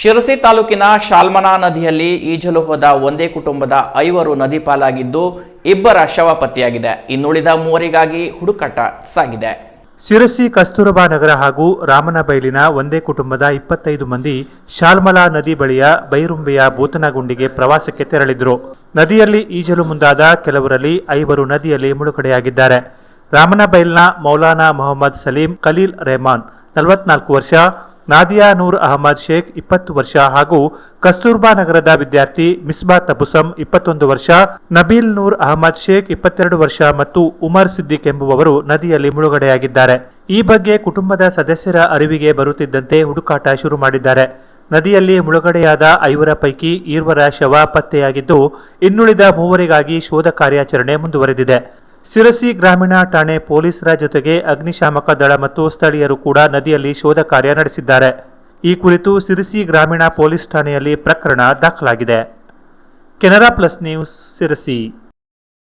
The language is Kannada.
ಶಿರಸಿ ತಾಲೂಕಿನ ಶಾಲ್ಮನಾ ನದಿಯಲ್ಲಿ ಈಜಲು ಹೋದ ಒಂದೇ ಕುಟುಂಬದ ಐವರು ನದಿ ಪಾಲಾಗಿದ್ದು ಇಬ್ಬರ ಶವ ಪತ್ತೆಯಾಗಿದೆ ಇನ್ನುಳಿದ ಮೂವರಿಗಾಗಿ ಹುಡುಕಾಟ ಸಾಗಿದೆ. ಶಿರಸಿ ಕಸ್ತೂರಬಾ ನಗರ ಹಾಗೂ ರಾಮನಬೈಲಿನ ಒಂದೇ ಕುಟುಂಬದ ಇಪ್ಪತ್ತೈದು ಮಂದಿ ಶಾಲ್ಮಲಾ ನದಿ ಬಳಿಯ ಬೈರುಂಬೆಯ ಭೂತನಗುಂಡಿಗೆ ಪ್ರವಾಸಕ್ಕೆ ತೆರಳಿದ್ರು. ನದಿಯಲ್ಲಿ ಈಜಲು ಮುಂದಾದ ಕೆಲವರಲ್ಲಿ ಐವರು ನದಿಯಲ್ಲಿ ಮುಳುಗಡೆಯಾಗಿದ್ದಾರೆ. ರಾಮನಬೈಲ್ನ ಮೌಲಾನಾ ಮೊಹಮ್ಮದ್ ಸಲೀಂ ಖಲೀಲ್ ರೆಹಮಾನ್, ನಲವತ್ನಾಲ್ಕು ವರ್ಷ ನಾದಿಯಾ ನೂರ್ ಅಹಮದ್ ಶೇಖ್ ಇಪ್ಪತ್ತು ವರ್ಷ ಹಾಗೂ ಕಸ್ತೂರ್ಬಾ ನಗರದ ವಿದ್ಯಾರ್ಥಿ ಮಿಸ್ಬಾ ತಬುಸಂ ಇಪ್ಪತ್ತೊಂದು ವರ್ಷ, ನಬೀಲ್ ನೂರ್ ಅಹಮದ್ ಶೇಖ್ ಇಪ್ಪತ್ತೆರಡು ವರ್ಷ ಮತ್ತು ಉಮರ್ ಸಿದ್ದಿಕ್ ಎಂಬುವವರು ನದಿಯಲ್ಲಿ ಮುಳುಗಡೆಯಾಗಿದ್ದಾರೆ. ಈ ಬಗ್ಗೆ ಕುಟುಂಬದ ಸದಸ್ಯರ ಅರಿವಿಗೆ ಬರುತ್ತಿದ್ದಂತೆ ಹುಡುಕಾಟ ಶುರು ಮಾಡಿದ್ದಾರೆ. ನದಿಯಲ್ಲಿ ಮುಳುಗಡೆಯಾದ ಐವರ ಪೈಕಿ ಈರ್ವರ ಶವ ಪತ್ತೆಯಾಗಿದ್ದು, ಇನ್ನುಳಿದ ಮೂವರಿಗಾಗಿ ಶೋಧ ಕಾರ್ಯಾಚರಣೆ ಮುಂದುವರೆದಿದೆ. ಸಿರಸಿ ಗ್ರಾಮೀಣ ಠಾಣೆ ಪೊಲೀಸರ ಜೊತೆಗೆ ಅಗ್ನಿಶಾಮಕ ದಳ ಮತ್ತು ಸ್ಥಳೀಯರು ಕೂಡ ನದಿಯಲ್ಲಿ ಶೋಧ ಕಾರ್ಯ ನಡೆಸಿದ್ದಾರೆ. ಈ ಕುರಿತು ಸಿರಸಿ ಗ್ರಾಮೀಣ ಪೊಲೀಸ್ ಠಾಣೆಯಲ್ಲಿ ಪ್ರಕರಣ ದಾಖಲಾಗಿದೆ. Canara plus news Sirsi